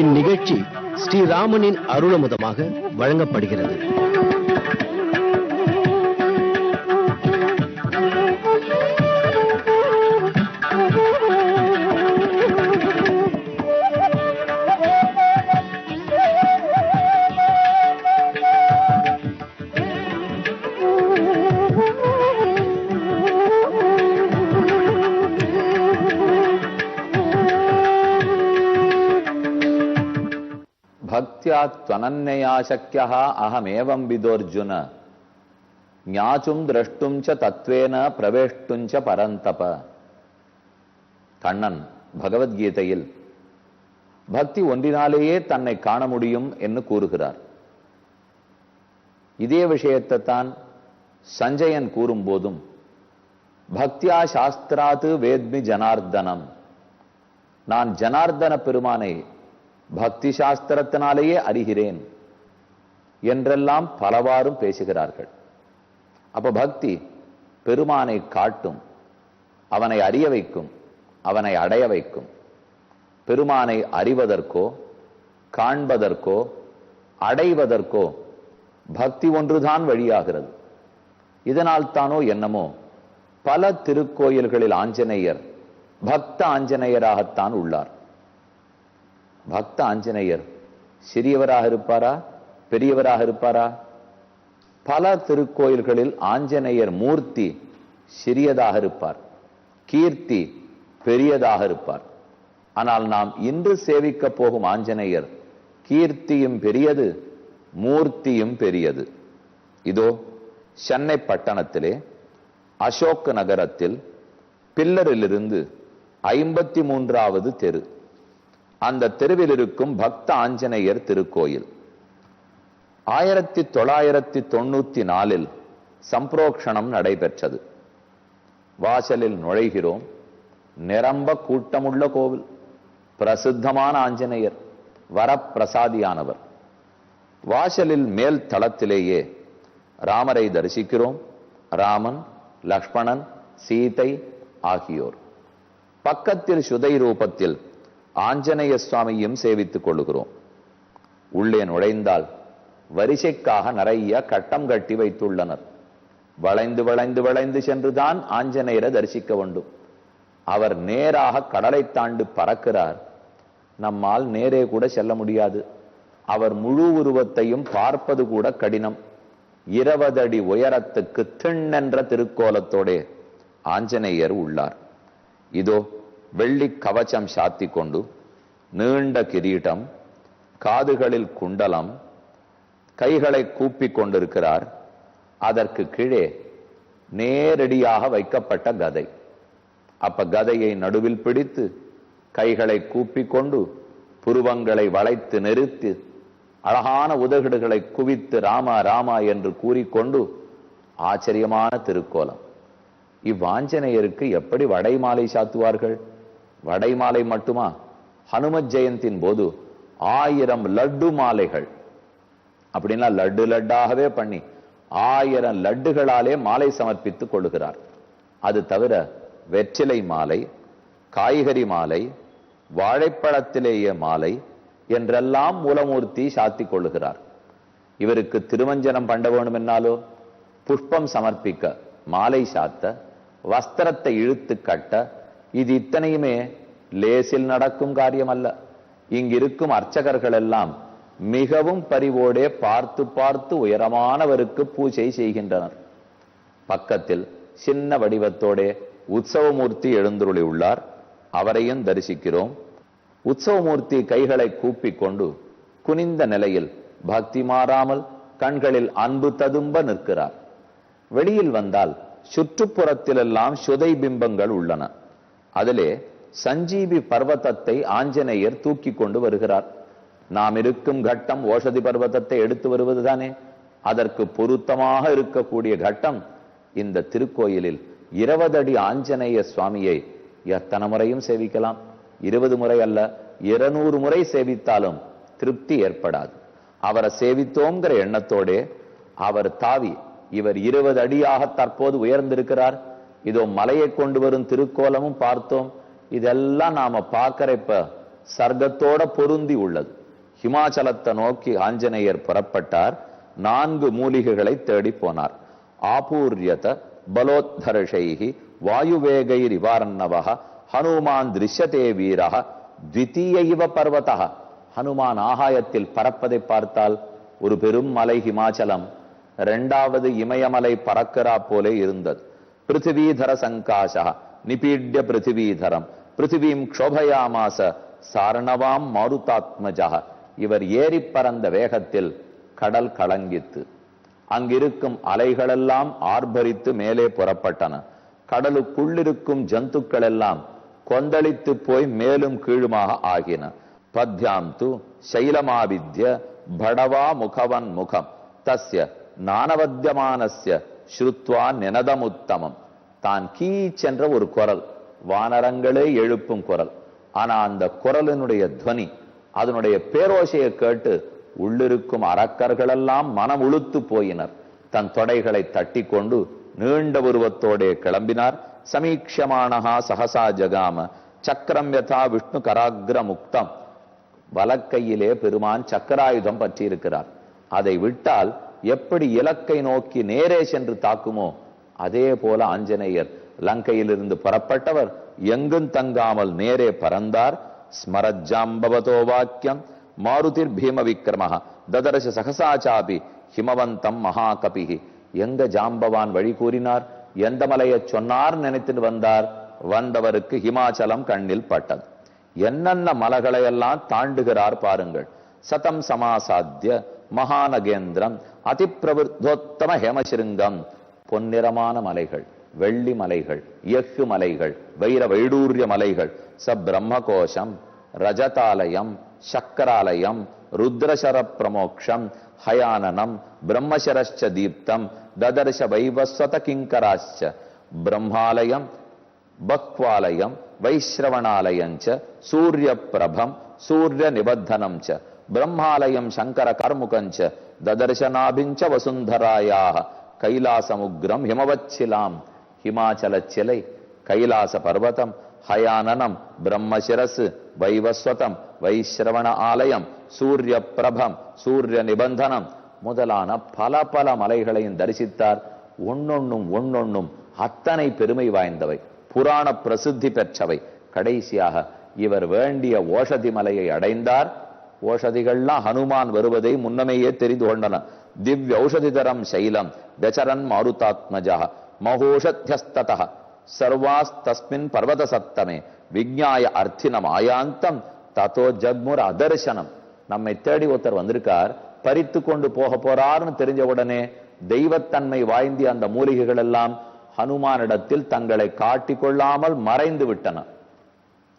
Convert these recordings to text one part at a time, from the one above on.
இந்நிகழ்ச்சி ஸ்ரீராமனின் அருளமுதமாக வழங்கப்படுகிறது. தஸ்யாத்வனன்யாசக்கியா அகமேவம் விதோர்ஜுன ஞாச்சும் திரஷ்டும் ச தத்வேன பிரவேஷ்டும் ச பரந்தப கண்ணன் பகவத்கீதையில் பக்தி ஒன்றினாலேயே தன்னை காண முடியும் என்று கூறுகிறார் இதே விஷயத்தை தான் சஞ்சயன் கூறும்போதும் பக்தியா சாஸ்திராது வேத்மி ஜனார்தனம் நான் ஜனார்தன பெருமானை பக்தி சாஸ்திரத்தினாலேயே அறிகிறேன் என்றெல்லாம் பலவாறும் பேசுகிறார்கள். அப்ப பக்தி பெருமானை காட்டும் அவனை அறிய வைக்கும் அவனை அடைய வைக்கும். பெருமானை அறிவதற்கோ காண்பதற்கோ அடைவதற்கோ பக்தி ஒன்றுதான் வழியாகிறது. இதனால் தானோ என்னமோ பல திருக்கோயில்களில் ஆஞ்சநேயர் பக்த ஆஞ்சநேயராகத்தான் உள்ளார். பக்த ஆஞ்சநேயர். சிறியவராக இருப்பாரா? பெரியவராக இருப்பாரா? பல திருக்கோயில்களில் ஆஞ்சநேயர் மூர்த்தி சிறியதாக இருப்பார். கீர்த்தி பெரியதாக இருப்பார். ஆனால் நாம் இன்று சேவிக்க போகும் ஆஞ்சநேயர் கீர்த்தியும் பெரியது மூர்த்தியும் பெரியது. இதோ சென்னை பட்டணத்திலே அசோக் நகரத்தில் பில்லரிலிருந்து ஐம்பத்தி மூன்றாவது தெரு. அந்த தெருவில் இருக்கும் பக்த ஆஞ்சநேயர் திருக்கோயில். ஆயிரத்தி தொள்ளாயிரத்தி தொண்ணூத்தி நாலில் சம்பரோக்ஷணம் நடைபெற்றது. வாசலில் நுழைகிறோம். நிரம்ப கூட்டமுள்ள கோவில். பிரசித்தமான ஆஞ்சநேயர் வரப்பிரசாதியானவர். வாசலில் மேல் தளத்திலேயே ராமரை தரிசிக்கிறோம். ராமன் லக்ஷ்மணன் சீதை ஆகியோர். பக்கத்தில் சுதை ரூபத்தில் ஆஞ்சநேய சுவாமியும் சேவித்துக் கொள்ளுகிறோம். உள்ளே நுழைந்தால் வரிசைக்காக நிறைய கட்டம் கட்டி வைத்துள்ளனர். வளைந்து வளைந்து வளைந்து சென்றுதான் ஆஞ்சநேயரை தரிசிக்க வேண்டும். அவர் நேராக கடலை தாண்டு பறக்கிறார். நம்மால் நேரே கூட செல்ல முடியாது. அவர் முழு உருவத்தையும் பார்ப்பது கூட கடினம். இருபதடி உயரத்துக்கு திண்ணென்ற திருக்கோலத்தோடே ஆஞ்சநேயர் உள்ளார். இதோ வெள்ளி கவச்சம் சாத்தி கொண்டு நீண்ட கிரீடம் காதுகளில் குண்டலம் கைகளை கூப்பிக் கொண்டிருக்கிறார். அதற்கு கீழே நேரடியாக வைக்கப்பட்ட கதை. அப்ப கதையை நடுவில் பிடித்து கைகளை கூப்பிக் கொண்டு புருவங்களை வளைத்து நெருத்து அழகான உதகுடுகளை குவித்து ராமா ராமா என்று கூறிக்கொண்டு ஆச்சரியமான திருக்கோலம். இவ்வாஞ்சநேயருக்கு எப்படி வடைமாலை சாத்துவார்கள்? வடை மாலை மட்டுமா? ஹனுமத் ஜெயந்தின் போது ஆயிரம் லட்டு மாலைகள். அப்படின்னா லட்டு லட்டாகவே பண்ணி ஆயிரம் லட்டுகளாலே மாலை சமர்ப்பித்துக் கொள்கிறார் அது தவிர வெற்றிலை மாலை காய்கறி மாலை வாழைப்பழத்திலேயே மாலை என்றெல்லாம் மூலமூர்த்தி சாத்தி கொள்ளுகிறார். இவருக்கு திருமஞ்சனம் பண்ண வேண்டும் என்னாலோ புஷ்பம் சமர்ப்பிக்க மாலை சாத்த வஸ்திரத்தை இழுத்து கட்ட இது இத்தனையுமே லேசில் நடக்கும் காரியம் அல்ல இங்கிருக்கும் அர்ச்சகர்கள் எல்லாம் மிகவும் பரிவோடே பார்த்து பார்த்து உயரமானவருக்கு பூஜை செய்கின்றனர். பக்கத்தில் சின்ன வடிவத்தோடே உற்சவமூர்த்தி எழுந்துருளி உள்ளார் அவரையும் தரிசிக்கிறோம். உற்சவமூர்த்தி கைகளை கூப்பிக் கொண்டு குனிந்த நிலையில் பக்தி மாறாமல் கண்களில் அன்பு ததும்ப நிற்கிறார். வெளியில் வந்தால் சுற்றுப்புறத்திலெல்லாம் சுதை பிம்பங்கள் உள்ளன. அதிலே சஞ்சீவி பர்வதத்தை ஆஞ்சநேயர் தூக்கி கொண்டு வருகிறார். நாம் இருக்கும் கட்டம் ஓஷதி பர்வதத்தை எடுத்து வருவதுதானே? அதற்கு பொருத்தமாக இருக்கக்கூடிய கட்டம் இந்த திருக்கோயிலில் இருபது அடி ஆஞ்சநேய சுவாமியை எத்தனை முறையும் சேவிக்கலாம்? இருபது முறை அல்ல இருநூறு முறை சேவித்தாலும் திருப்தி ஏற்படாது. அவரை சேவித்தோங்கிற எண்ணத்தோடே அவர் தாவி இவர் இருபது அடியாக தற்போது உயர்ந்திருக்கிறார். இதோ மலையை கொண்டு வரும் திருக்கோலமும் பார்த்தோம். இதெல்லாம் நாம பார்க்கிற இப்ப சர்க்கத்தோட பொருந்தி உள்ளது. ஹிமாச்சலத்தை நோக்கி ஆஞ்சநேயர் புறப்பட்டார். நான்கு மூலிகைகளை தேடி போனார். ஆபூர்யத வாயுவேகை வாயுவேகைரிவாரண்ணவக ஹனுமான் திருஷ்யதே வீரக த்விதீய இவ பர்வதா ஹனுமான் ஆகாயத்தில் பறப்பதை பார்த்தால் ஒரு பெரும் மலை ஹிமாச்சலம். இரண்டாவது இமயமலை பறக்கிறா போலே இருந்தது. பிருத்திவீதர சங்காசா நிபீட்ய பிருத்திவீதரம் பிருத்திவீம் க்ஷோபயாமாச சாரணவாம் மாருதாத்மஜா இவர் ஏறி பறந்த வேகத்தில் கடல் கலங்கித்து அங்கிருக்கும் அலைகளெல்லாம் ஆர்ப்பரித்து மேலே புறப்பட்டன. கடலுக்குள்ளிருக்கும் ஜந்துக்கள் எல்லாம் கொந்தளித்து போய் மேலும் கீழுமாக ஆகின. பத்யாம் து சைலமாவித்ய படவா முகவன் முகம் தஸ்ய நானவத்தியமானஸ்ய ஸ்ருத்வா நினதமுத்தமம். தான் கீச்சென்ற ஒரு குரல் வானரங்களே எழுப்பும் குரல். ஆனா அந்த குரலினுடைய துவனி அதனுடைய பேரோசையை கேட்டு உள்ளிருக்கும் அரக்கர்களெல்லாம் மனம் உளுத்து போயினர். தன் தொடைகளை தட்டி கொண்டு நீண்ட உருவத்தோடே கிளம்பினார். சமீக்ஷமானஹா சகசா ஜகாம. சக்கரம் யதா விஷ்ணு கராகிர முக்தம். வலக்கையிலே பெருமான் சக்கராயுதம் பற்றியிருக்கிறார். அதை விட்டால் எப்படி இலக்கை நோக்கி நேரே சென்று தாக்குமோ அதே போல ஆஞ்சநேயர் லங்கையிலிருந்து புறப்பட்டவர் எங்கும் தங்காமல் நேரே பறந்தார். ஸ்மரஜாம்பவதோ வாக்கியம் மாருதிர் பீம விக்ரமஹ ததரச சகசாச்சாபி ஹிமவந்தம் மகாகபிகி எங்க ஜாம்பவான் வழி கூறினார்? எந்த மலையைச் சொன்னார் நினைத்துட்டு வந்தார்? வந்தவருக்கு ஹிமாச்சலம் கண்ணில் பட்டது. என்னென்ன மலைகளை எல்லாம் தாண்டுகிறார் பாருங்கள். சதம் சமாசாத்திய மகாநகேந்திரம் அதிப்பிரவருத்தோத்தம ஹேமசிருங்கம் பொன்னிறமான மலைகள் வெள்ளி மலைகள் எஃகு மலைகள் வைர வைடூரிய மலைகள் ச பிரம்மகோஷம் ரஜதாலயம் சக்கராலயம் ருத்ரசர பிரமோக்ஷம் ஹயானனம் பிரம்மசரஸ்ச தீப்தம் ததர்ஷ வைவஸ்வத கிங்கராச்ச பிரம்மாலயம் பக்வாலயம் வைஸ்ரவணாலயம் ச சூரிய பிரபம் சூரிய நிபத்தனம் ச பிரம்மாலயம் சங்கர கர்முகம் ச ததர்சனாபிஞ்ச வசுந்தராயாக கைலாசமுக்ரம் ஹிமவச்சிலாம் ஹிமாச்சல சிலை கைலாச பர்வதம் ஹயானனம் பிரம்மசிரசு வைவஸ்வதம் வைஸ்ரவண ஆலயம் சூரிய பிரபம் சூரிய நிபந்தனம் முதலான பல பல மலைகளையும் தரிசித்தார். ஒன்னொன்னும் ஒன்னொன்னும் அத்தனை பெருமை வாய்ந்தவை. புராண பிரசித்தி பெற்றவை. கடைசியாக இவர் வேண்டிய ஓஷதி மலையை அடைந்தார். ஓஷதிகள்லாம் ஹனுமான் வருவதை முன்னமேயே தெரிந்து கொண்டன. திவ்ய ஔஷதிதரம் சைலம் தசரன் மாருதாத்மஜா மகோஷத்யஸ்தத சர்வாஸ்தஸ்மின் பர்வத சத்தமே விஜ்ஞாய அர்த்தினம் ஆயாந்தம் ததோ ஜக்முர் அதர்சனம் நம்மை தேடி ஒருத்தர் வந்திருக்கார் பறித்து கொண்டு போக போறார்னு தெரிஞ்ச உடனே தெய்வத்தன்மை வாய்ந்திய அந்த மூலிகைகள் எல்லாம் ஹனுமானிடத்தில் தங்களை காட்டிக் கொள்ளாமல் மறைந்து விட்டன.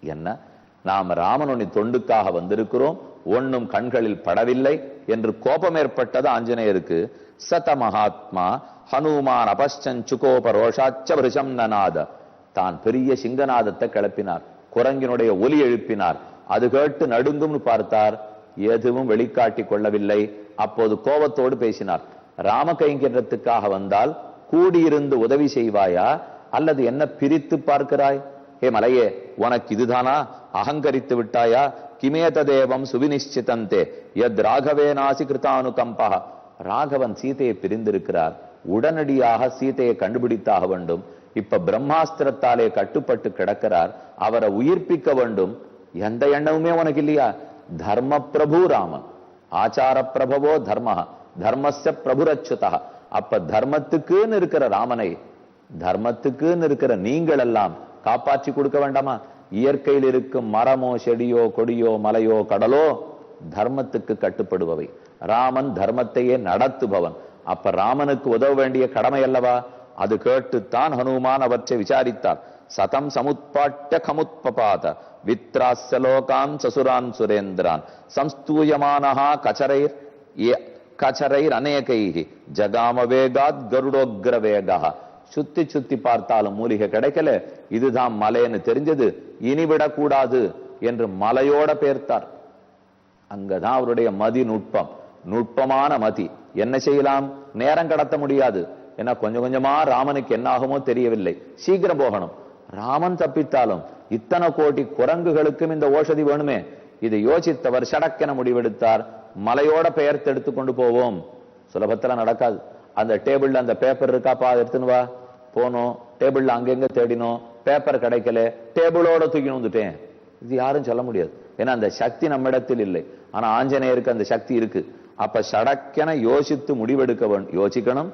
என்ன? நாம் ராமனுனி தொண்டுக்காக வந்திருக்கிறோம் ஒண்ணும் கண்களில் படவில்லை என்று கோபம் ஏற்பட்டது ஆஞ்சநேயருக்கு. சத மகாத்மா ஹனுமான் அபஸ்டன் சுகோப ரோஷாச்ச விருஷம் நநாத. தான் பெரிய சிங்கநாதத்தை கிளப்பினார். குரங்கினுடைய ஒலி எழுப்பினார். அது கேட்டு நடுங்கும்னு பார்த்தார். எதுவும் வெளிக்காட்டி கொள்ளவில்லை. அப்போது கோபத்தோடு பேசினார். ராம கைங்கரியத்துக்காக வந்தால் கூடியிருந்து உதவி செய்வாயா? அல்லது என்ன பிரித்து பார்க்கிறாய்? ஹே மலையே உனக்கு இதுதானா? அகங்கரித்து விட்டாயா? கிமேத தேவம் சுவினிச்சிதந்தே ராகவே நாசி கிருத்தானுகம்பா ராகவன் சீதையை பிரிந்திருக்கிறார். உடனடியாக சீதையை கண்டுபிடித்தாக வேண்டும். இப்ப பிரம்மாஸ்திரத்தாலே கட்டுப்பட்டு கிடக்கிறார். அவரை உயிர்ப்பிக்க வேண்டும். எந்த எண்ணமுமே உனக்கு இல்லையா தர்ம பிரபு ராமன். ஆச்சார பிரபவோ தர்ம தர்மச பிரபுரச்சுதா அப்ப தர்மத்துக்குன்னு இருக்கிற ராமனை தர்மத்துக்குன்னு இருக்கிற நீங்கள் எல்லாம் காப்பாற்றி கொடுக்க வேண்டாமா? இயற்கையில் இருக்கும் மரமோ செடியோ கொடியோ மலையோ கடலோ தர்மத்துக்கு கட்டுப்படுபவை. ராமன் தர்மத்தையே நடத்துபவன். அப்ப ராமனுக்கு உதவ வேண்டிய கடமை அல்லவா? அது கேட்டுத்தான் ஹனுமான் அவற்றை விசாரித்தார். சதம் சமுத்பாட்ய கமுத்பபாத. வித்ராசலோகான் சசுரான் சுரேந்திரான். சம்ஸ்தூயமானஹா கச்சரைர் கச்சரைர் அநேகைஹி. ஜகாம வேகாத் கருடோக்ர வேகா சுத்தி சுத்தி பார்த்தாலும் மூலிகை கிடைக்கல. இதுதான் மலைன்னு தெரிஞ்சது. இனி விடக்கூடாது என்று மலையோட பேர்த்தார். அங்கதான் அவருடைய மதி நுட்பம். நுட்பமான மதி. என்ன செய்யலாம்? நேரம் கடத்த முடியாது. ஏன்னா கொஞ்சம் கொஞ்சமா ராமனுக்கு என்ன ஆகுமோ தெரியவில்லை. சீக்கிரம் போகணும். ராமன் தப்பித்தாலும் இத்தனை கோடி குரங்குகளுக்கும் இந்த ஓஷதி வேணுமே. இதை யோசித்தவர் சடக்கென முடிவெடுத்தார். மலையோட பெயர்த்து எடுத்துக்கொண்டு போவோம். சுலபத்துல நடக்காது. அந்த டேபிள்ல அந்த பேப்பர் இருக்காப்பா எடுத்துன்னு வா. போனோம் டேபிள்ல அங்கெங்க தேடினோம் பேப்பர் கிடைக்கல டேபிளோட தூக்கின்னு வந்துட்டேன். இது யாரும் சொல்ல முடியாது. ஏன்னா அந்த சக்தி நம்மிடத்தில் இல்லை. ஆனா ஆஞ்சநேயருக்கு அந்த சக்தி இருக்கு. அப்ப சடக்கென யோசித்து முடிவெடுக்க யோசிக்கணும்.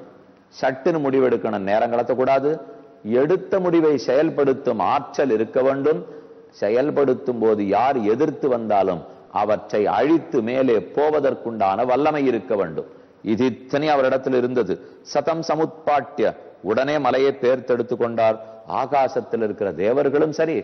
சட்டுன்னு முடிவெடுக்கணும். நேரம் கடத்தக்கூடாது. எடுத்த முடிவை செயல்படுத்தும் ஆற்றல் இருக்க வேண்டும். செயல்படுத்தும் போது யார் எதிர்த்து வந்தாலும் அவற்றை அழித்து மேலே போவதற்குண்டான வல்லமை இருக்க வேண்டும். இது இத்தனை அவரிடத்தில் இருந்தது. சதம் சமுத்பாட்டிய உடனே மலையை பேர்த்தெடுத்து கொண்டார். ஆகாசத்தில் இருக்கிற தேவர்களும் சரி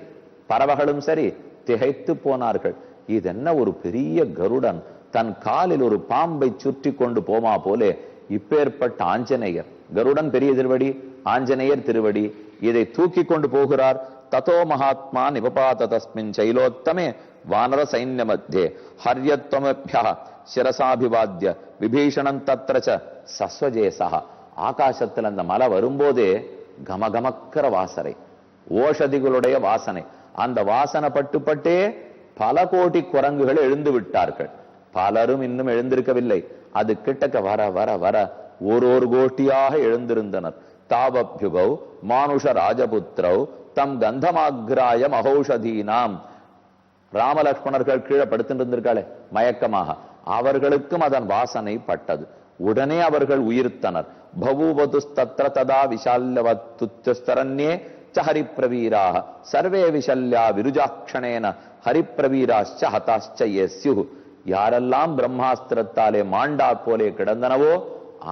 பறவைகளும் சரி திகைத்து போனார்கள். இது என்ன ஒரு பெரிய கருடன். தன் காலில் ஒரு பாம்பை சுற்றி கொண்டு போமா போலே இப்பேற்பட்ட ஆஞ்சநேயர். கருடன் பெரிய திருவடி ஆஞ்சநேயர் திருவடி இதை தூக்கி கொண்டு போகிறார். ததோ மகாத்மா நிபபாத தஸ்மின் சைலோத்தமே வானர சைன்ய மத்தியே ஹரியத்வமபியா சிரசாபிவாத்திய விபீஷணம் தத்ரச்ச சஸ்வஜேசா ஆகாசத்தில் அந்த மலை வரும்போதே கமகமக்கிற வாசனை ஓஷதிகளுடைய வாசனை. அந்த வாசனை பட்டுப்பட்டே பல கோடி குரங்குகள் எழுந்து விட்டார்கள். பலரும் இன்னும் எழுந்திருக்கவில்லை. அது கிட்டக்க வர வர வர ஒரு ஒரு கோட்டியாக எழுந்திருந்தனர். தாவப்யுகௌ மானுஷ ராஜபுத்திரௌ தம் கந்தமாகிராய மகௌஷதீனாம். ராமலக்ஷ்மணர்கள் கீழே படுத்துட்டு இருந்திருக்காளே மயக்கமாக. அவர்களுக்கும் அதன் வாசனை பட்டது. உடனே அவர்கள் உயிர்த்தனர். பவூவதுஸ்தத்ர ததா விஷால்யவத்துத்தரண்யே ச ஹரிப்பிரவீராக சர்வே விஷல்யா விருஜாட்சணேன ஹரிப்பிரவீராச்ச ஹதாச்ச யஸ்யு யாரெல்லாம் பிரம்மாஸ்திரத்தாலே மாண்டா போலே கிடந்தனவோ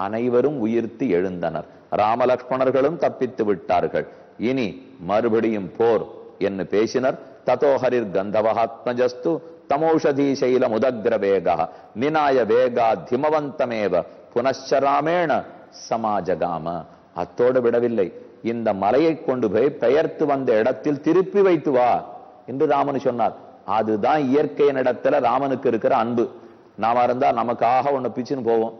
அனைவரும் உயிர்த்து எழுந்தனர். ராமலக்ஷ்மணர்களும் தப்பித்து விட்டார்கள். இனி மறுபடியும் போர் என்று பேசினர். ததோ ஹரிர் கந்தவஹாத்மஜஸ்து தமௌஷதி சைல முதக்ர வேகா நினாய வேகா திமவந்தமேவ புனశ్చராமேண சமாஜகாம அத்தோடு விடவில்லை. இந்த மலையை கொண்டு போய் பெயர்த்து வந்த இடத்தில் திருப்பி வைத்து வா என்று ராமன் சொன்னார். அதுதான் இயற்கையின் இடத்துல ராமனுக்கு இருக்கிற அன்பு. நாம இருந்தா நமக்காக ஒண்ணு பிச்சுன்னு போவோம்.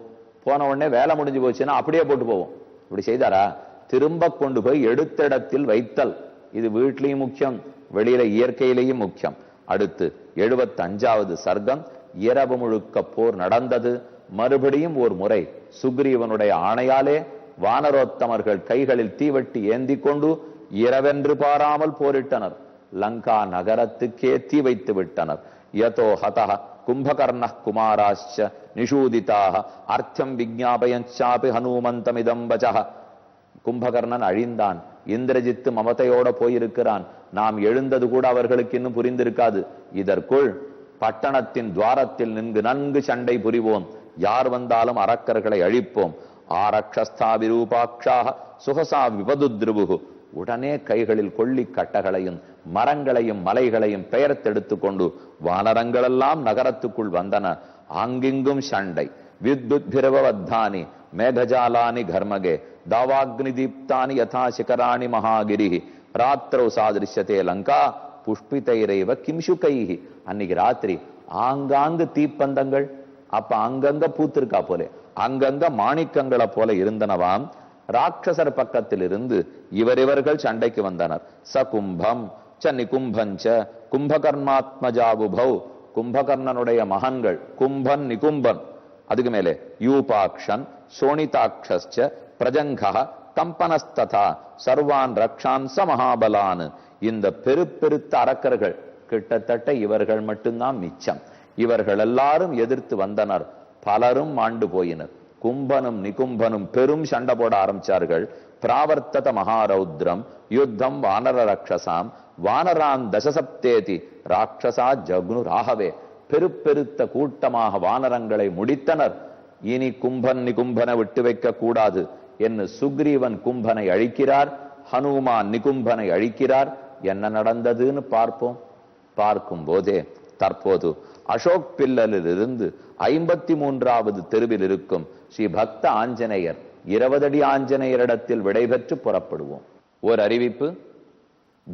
போன உடனே வேலை முடிஞ்சு போச்சுன்னா அப்படியே போட்டு போவோம். இப்படி செய்தாரா? திரும்ப கொண்டு போய் எடுத்த இடத்தில் வைத்தல். இது வீட்லையும் முக்கியம் வெளியில இயற்கையிலேயும் முக்கியம். அடுத்து எழுபத்தி அஞ்சாவது சர்க்கம் இரவு முழுக்க போர் நடந்தது. மறுபடியும் ஒரு முறை சுக்ரீவனுடைய ஆணையாலே வானரோத்தமர்கள் கைகளில் தீவட்டி ஏந்தி கொண்டு இரவென்று பாராமல் போரிட்டனர். லங்கா நகரத்துக்கே தீ வைத்து விட்டனர். யதோ ஹதஹ கும்பகர்ண குமாராச்ச நிஷூதிதாக அர்த்தம் விஜாபயஞ்சாபி ஹனுமந்தமிதம் கும்பகர்ணன் அழிந்தான். இந்திரஜித்து மமதையோட போயிருக்கிறான். நாம் எழுந்தது கூட அவர்களுக்கு இன்னும் புரிந்திருக்காது. இதற்குள் பட்டணத்தின் துவாரத்தில் நின்று நன்கு சண்டை புரிவோம். யார் வந்தாலும் அரக்கர்களை அழிப்போம். ஆரக்ஷஸ்தா விரூபாட்சாக சுகசா விபது விபதுத்ருபுகு உடனே கைகளில் கொள்ளி கட்டகளையும் மரங்களையும் மலைகளையும் பெயர்த்தெடுத்து கொண்டு வானரங்களெல்லாம் நகரத்துக்குள் வந்தன. ஆங்கிங்கும் சண்டை. வித்யுத்பிரவத்தானி மேகஜாலானி கர்மகே தாவாக்னி தீப்தானி யதா சிகராணி மகாகிரி ராத்திரௌ சாதிருஷ்யத்தே லங்கா புஷ்பிதைரைவ கிம்சுகைஹி அன்னைக்கு ராத்திரி ஆங்காங்கு தீப்பந்தங்கள் அப்ப அங்கங்க பூத்திருக்கா போல அங்கங்க மாணிக்கங்களை போல இருந்தனவாம். ராட்சசர் பக்கத்தில் இருந்து இவர் இவர்கள் சண்டைக்கு வந்தனர். ச கும்பம் ச நிகும்பஞ்ச கும்பகர்மாத்மஜாபுபௌ கும்பகர்ணனுடைய மகன்கள் கும்பன் நிகும்பன். அதுக்கு மேலே யூபாக்ஷன் சோனிதாட்சஸ்ச பிரஜங்க கம்பனஸ்ததா சர்வான் ரக்ஷான் ச மகாபலான். இந்த பெரு பெருத்த அரக்கர்கள் கிட்டத்தட்ட இவர்கள் மட்டும்தான் மிச்சம். இவர்கள் எல்லாரும் எதிர்த்து வந்தனர். பலரும் மாண்டு போயினர். கும்பனும் நிகும்பனும் பெரும் சண்டை போட ஆரம்பிச்சார்கள். பிராவர்த்தத மகாரௌத்ரம் யுத்தம் வானர ரக்ஷசாம் வானரான் தசசப்தேதி ராட்சசா ஜக்னு ராகவே. பெருப்பெருத்த கூட்டமாக வானரங்களை முடித்தனர். இனி கும்பன் நிகும்பனை விட்டு வைக்க கூடாது என்று சுக்ரீவன் கும்பனை அழிக்கிறார் ஹனுமான் நிகும்பனை அழிக்கிறார். என்ன நடந்ததுன்னு பார்ப்போம். பார்க்கும் போதே தற்போது அசோக் பில்லலில் இருந்து ஐம்பத்தி மூன்றாவது தெருவில் இருக்கும் ஸ்ரீ பக்த ஆஞ்சநேயர் இருபதடி ஆஞ்சநேயரிடத்தில் விடைபெற்று புறப்படுவோம். ஓர் அறிவிப்பு